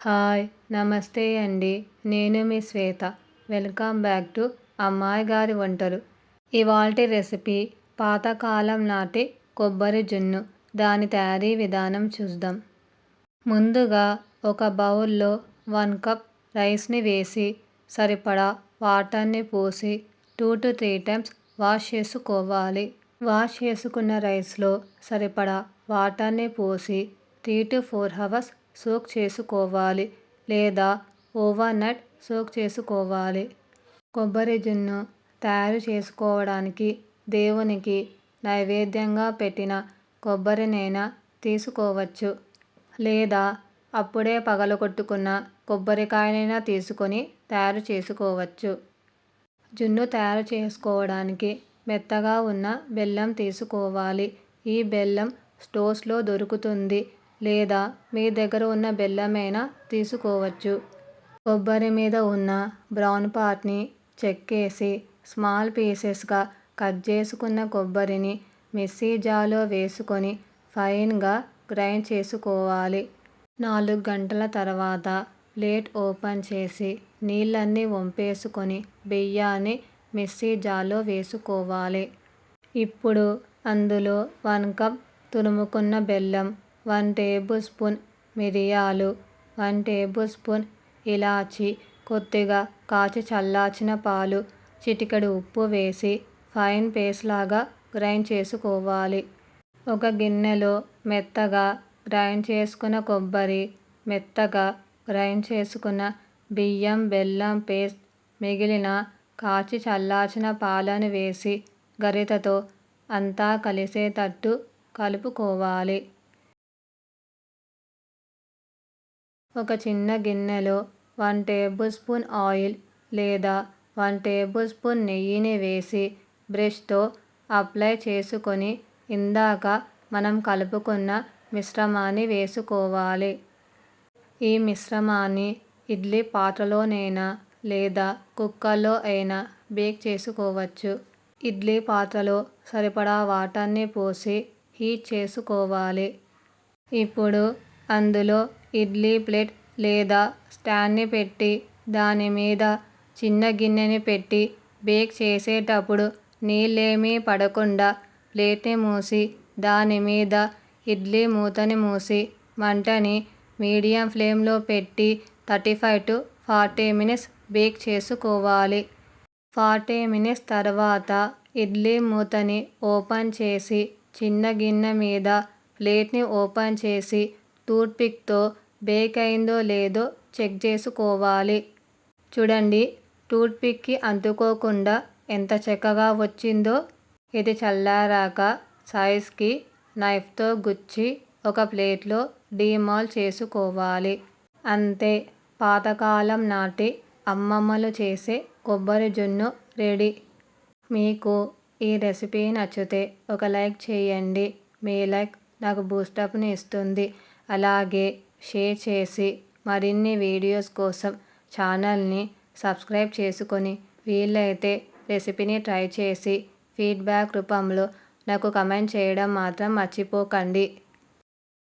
Hi నమస్తే అండి. నేను మీ శ్వేత. వెల్కమ్ బ్యాక్ టు అమ్మాయి గారి వంటలు. ఇవాల్టి రెసిపీ పాతకాలం నాటి కొబ్బరి జున్ను. దాని తయారీ విధానం చూద్దాం. ముందుగా ఒక బౌల్లో వన్ కప్ రైస్ని వేసి సరిపడా వాటర్ని పోసి two to three times wash చేసుకోవాలి. వాష్ చేసుకున్న రైస్లో సరిపడా వాటర్ని పోసి three to four hours soak చేసుకోవాలి లేదా ఓవర్నట్ సోక్ చేసుకోవాలి. కొబ్బరి జున్ను తయారు చేసుకోవడానికి దేవునికి నైవేద్యంగా పెట్టిన కొబ్బరినైనా తీసుకోవచ్చు లేదా అప్పుడే పగలగొట్టుకున్న కొబ్బరికాయనైనా తీసుకొని తయారు చేసుకోవచ్చు. జున్ను తయారు చేసుకోవడానికి మెత్తగా ఉన్న బెల్లం తీసుకోవాలి. ఈ బెల్లం స్టోర్స్లో దొరుకుతుంది. లేదా మీ దగ్గర ఉన్న బెల్లమైనా తీసుకోవచ్చు. కొబ్బరి మీద ఉన్న బ్రౌన్ పార్ట్ని చెక్కేసి స్మాల్ పీసెస్గా కట్ చేసుకున్న కొబ్బరిని మిక్సీ జాలో వేసుకొని ఫైన్గా గ్రైండ్ చేసుకోవాలి. నాలుగు గంటల తర్వాత ప్లేట్ ఓపెన్ చేసి నీళ్ళన్నీ వంపేసుకొని బియ్యాన్ని మిక్సీ జాలో వేసుకోవాలి. ఇప్పుడు అందులో వన్ కప్ తురుముకున్న బెల్లం వన్ టేబుల్ స్పూన్ మిరియాలు వన్ టేబుల్ స్పూన్ ఇలాచి కొద్దిగా కాచి చల్లార్చిన పాలు చిటికెడు ఉప్పు వేసి ఫైన్ పేస్ట్ లాగా గ్రైండ్ చేసుకోవాలి. ఒక గిన్నెలో మెత్తగా గ్రైండ్ చేసుకున్న కొబ్బరి మెత్తగా గ్రైండ్ చేసుకున్న బియ్యం బెల్లం పేస్ట్ మిగిలిన కాచి చల్లార్చిన పాలను వేసి గరిటతో అంతా కలిసేటట్టు కలుపుకోవాలి. ఒక చిన్న గిన్నెలో వన్ టేబుల్ స్పూన్ ఆయిల్ లేదా వన్ టేబుల్ స్పూన్ నెయ్యిని వేసి బ్రష్తో అప్లై చేసుకొని ఇందాక మనం కలుపుకున్న మిశ్రమాన్ని వేసుకోవాలి. ఈ మిశ్రమాన్ని ఇడ్లీ పాత్రలోనైనా లేదా కుక్కర్లో అయినా బేక్ చేసుకోవచ్చు. ఇడ్లీ పాత్రలో సరిపడా వాటర్ని పోసి హీట్ చేసుకోవాలి. ఇప్పుడు అందులో ఇడ్లీ ప్లేట్ లేదా స్టాండ్ని పెట్టి దాని మీద చిన్న గిన్నెని పెట్టి బేక్ చేసేటప్పుడు నీళ్ళేమీ పడకుండా ప్లేట్ని మూసి దాని మీద ఇడ్లీ మూతని మూసి మంటని మీడియం ఫ్లేమ్లో పెట్టి thirty five to forty minutes bake చేసుకోవాలి. ఫార్టీ మినిట్స్ తర్వాత ఇడ్లీ మూతని ఓపెన్ చేసి చిన్న గిన్నె మీద ప్లేట్ని ఓపెన్ చేసి టూత్పిక్తో బేక్ అయిందో లేదో చెక్ చేసుకోవాలి. చూడండి టూత్పిక్కి అంటుకోకుండా ఎంత చక్కగా వచ్చిందో. ఇది చల్లారాక సైజ్కి నైఫ్తో గుచ్చి ఒక ప్లేట్లో డీమాల్ చేసుకోవాలి. అంతే పాతకాలం నాటి అమ్మమ్మలు చేసే కొబ్బరి జున్ను రెడీ. మీకు ఈ రెసిపీ నచ్చితే ఒక లైక్ చేయండి. మీ లైక్ నాకు బూస్టప్ని ఇస్తుంది. అలాగే షేర్ చేసి మరిన్ని వీడియోస్ కోసం ఛానల్ని సబ్స్క్రైబ్ చేసుకొని వీలైతే రెసిపీని ట్రై చేసి ఫీడ్బ్యాక్ రూపంలో నాకు కమెంట్ చేయడం మాత్రం మర్చిపోకండి.